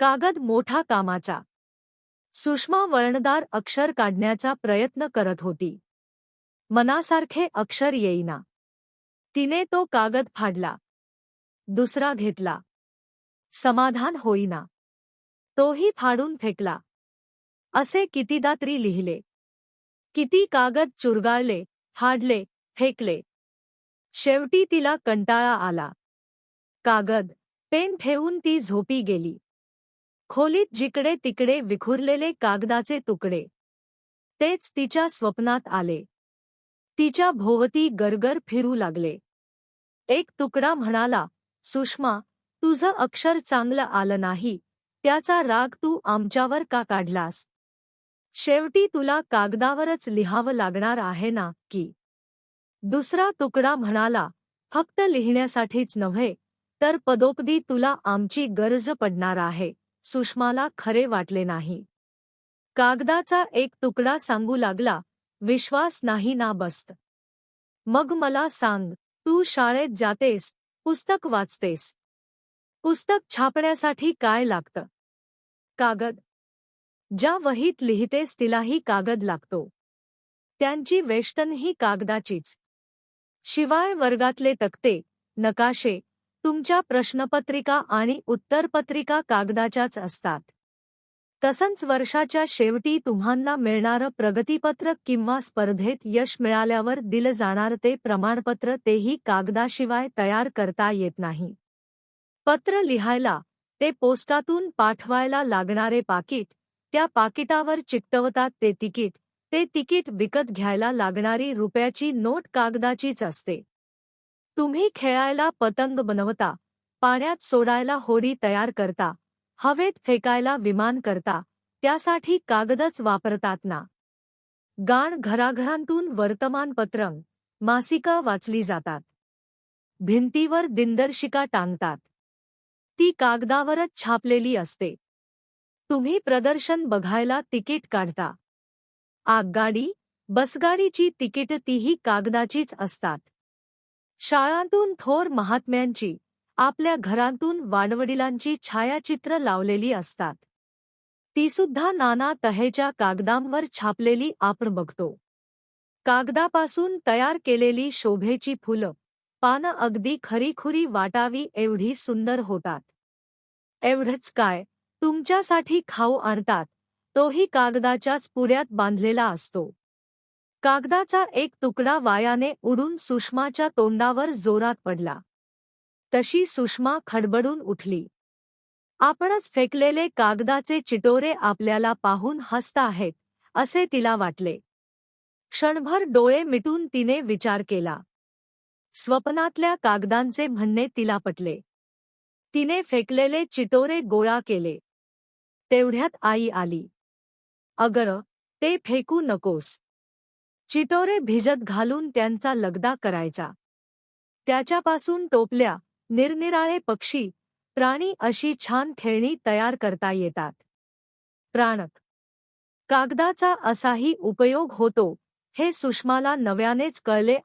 कागद मोठा कामाचा. सुषमा वळणदार अक्षर काढण्याचा प्रयत्न करत होती. मनासारखे अक्षर येईना. तिने तो कागद फाडला. दुसरा घेतला. समाधान होईना. तोही फाडून फेकला. असे कितीदा तरी लिहिले. किती कागद चुरगाळले फाडले फेकले. शेवटी तिला कंटाळा आला. कागद पेन ठेवून ती झोपी गेली. खोलीत जिकडे तिकडे विखुरलेले कागदाचे तुकडे. तेच तिच्या स्वप्नात आले. तिच्या भोवती गरगर फिरू लागले. एक तुकडा म्हणाला सुषमा तुझं अक्षर चांगलं आलं नाही. त्याचा राग तू आमच्यावर का काढलास? शेवटी तुला कागदावरच लिहावं लागणार आहे ना की दुसरा तुकडा म्हणाला फक्त लिहिण्यासाठीच नव्हे तर पदोपदी तुला आमची गरज पडणार आहे. सुषमाला खरे वाटले नाही. कागदाचा एक तुकडा सांगू लागला विश्वास नाही ना बस्त. मग मला सांग तू शाळेत जातेस पुस्तक वाचतेस. पुस्तक छापण्यासाठी काय लागतं? कागद. ज्या वहीत लिहितेस तिलाही कागद लागतो. त्यांची वेष्टनही कागदाचीच. शिवाय वर्गातले तक्ते नकाशे तुमच्या प्रश्नपत्रिका आणि उत्तरपत्रिका कागदाच्याच असतात. तसंच वर्षाच्या शेवटी तुम्हांना मिळणारं प्रगतीपत्र किंवा स्पर्धेत यश मिळाल्यावर दिलं जाणार ते प्रमाणपत्र तेही कागदाशिवाय तयार करता येत नाही. पत्र लिहायला ते पोस्टातून पाठवायला लागणारे पाकिट त्या पाकिटावर चिकटवतात ते तिकीट ते तिकीट विकत घ्यायला लागणारी रुपयाची नोट कागदाचीच असते. तुम्ही खेळायला पतंग बनवता पाण्यात सोडायला होडी तयार करता हवेत फेकायला विमान करता त्यासाठी कागदच वापरतात ना? गाण घराघरांतून वर्तमानपत्र मासिका वाचली जातात. भिंतीवर दिनदर्शिका टांगतात. ती कागदावरच छापलेली असते. तुम्ही प्रदर्शन बघायला तिकीट काढता. आगगाडी बसगाडीची तिकीट तीही कागदाचीच असतात. शाळांतून थोर महात्म्यांची आपल्या घरांतून वाडवडिलांची छायाचित्र लावलेली असतात. तीसुद्धा नाना तहेच्या कागदांवर छापलेली आपण बघतो. कागदापासून तयार केलेली शोभेची फुलं पानं अगदी खरीखुरी वाटावी एवढी सुंदर होतात. एवढंच काय तुमच्यासाठी खाऊ आणतात तोही कागदाच्याच पुऱ्यात बांधलेला असतो. कागदाचा एक तुकडा वायाने उडून सुषमाच्या तोंडावर जोरात पडला. तशी सुषमा खडबडून उठली. आपणच फेकलेले कागदाचे चिटोरे आपल्याला पाहून हसत आहेत असे तिला वाटले. क्षणभर डोळे मिटून तिने विचार केला. स्वप्नातल्या कागदांचे म्हणणे तिला पटले. तिने फेकलेले चिटोरे गोळा केले. तेवढ्यात आई आली. अगर ते फेकू नकोस. चिटोरे भिजत घालून त्यांचा लगदा करायचा. त्याच्यापासून टोपल्या निरनिराळे पक्षी प्राणी अशी छान खेळणी तयार करता येतात. प्राणक. कागदाचा असाही उपयोग होतो हे सुषमाला नव्यानेच कळले